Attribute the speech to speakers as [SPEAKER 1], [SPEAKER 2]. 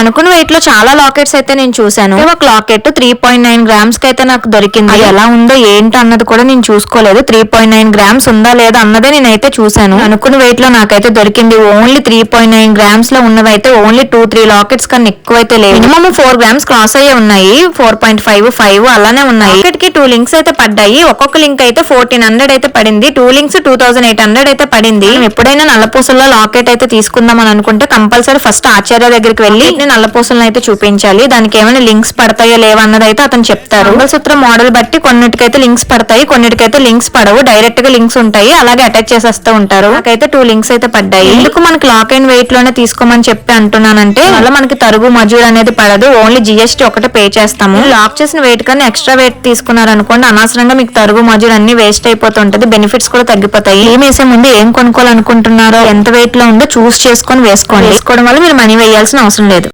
[SPEAKER 1] అనుకున్న వెయిట్లో చాలా లాకెట్స్ అయితే నేను చూసాను ఒక లాకెట్ త్రీ పాయింట్ నైన్ గ్రామ్స్కి అయితే నాకు దొరికింది. అది ఎలా ఉందో ఏంటి అన్నది కూడా నేను చూసుకోలేదు. త్రీ పాయింట్ నైన్ గ్రామ్స్ ఉందా లేదా అన్నదే నేనైతే చూసాను అనుకున్న వెయిట్లో నాకైతే దొరికింది. ఓన్లీ త్రీ పాయింట్ నైన్ గ్రామ్స్లో ఉన్నవి అయితే ఓన్లీ టూ త్రీ లాకెట్స్ కన్నా ఎక్కువైతే లేవు. మినిమం ఫోర్ గ్రామ్స్ క్రాస్ అయ్యే ఉన్నాయి. ఫోర్ పాయింట్ ఫైవ్ ఫైవ్ అలానే ఉన్నాయి. లాకెట్కి టూ లింక్స్ అయితే పడ్డాయి. ఒక్కొక్క లింక్ అయితే ఫోర్టీన్ హండ్రెడ్ అయితే పడింది. Two links two thousand eight hundred అయితే పడింది. ఎప్పుడైనా నల్లపూసల్లో లాకెట్ అయితే తీసుకుందాం అని అనుకుంటే కంపల్సరీ ఫస్ట్ ఆచార్య దగ్గరికి వెళ్ళి నల్లపూసలను అయితే చూపించాలి. దానికి ఏమైనా లింక్స్ పడతాయో లేవో అన్నది అయితే అతను చెప్తారు. మంగళసూత్రం మోడల్ బట్టి కొన్నిటికైతే లింక్స్ పడతాయి కొన్నిటికైతే లింక్స్ పడవు. డైరెక్ట్గా లింక్స్ ఉంటాయి. అలాగే అటాచ్ చేసేస్తూ ఉంటారు. నాకైతే టూ లింక్స్ అయితే పడ్డాయి. ఎందుకు మనకి లాక్ అండ్ వెయిట్లోనే తీసుకోమని చెప్పి అంటున్నానంటే వల్ల మనకి తరుగు మజూర్ అనేది పడదు. ఓన్లీ జిఎస్టీ ఒకటే పే చేస్తాము. లాక్ చేసిన వెయిట్ కన్నా ఎక్స్ట్రా వెయిట్ తీసుకున్నారనుకోండి అనవసరంగా మీకు తరుగు మజూర్ అన్ని వేస్ట్ అయిపోతుంటది. బెనిఫిట్స్ కూడా తగ్గిపోతాయి. ఏం వేసే ముందు ఏం కొనుక్కోవాలనుకుంటున్నారో ఎంత వెయిట్లో ఉందో చూస్ చేసుకొని వేసుకోండి. వేసుకోవడం వల్ల మీరు మనీ వేయాల్సిన అవసరం లేదు.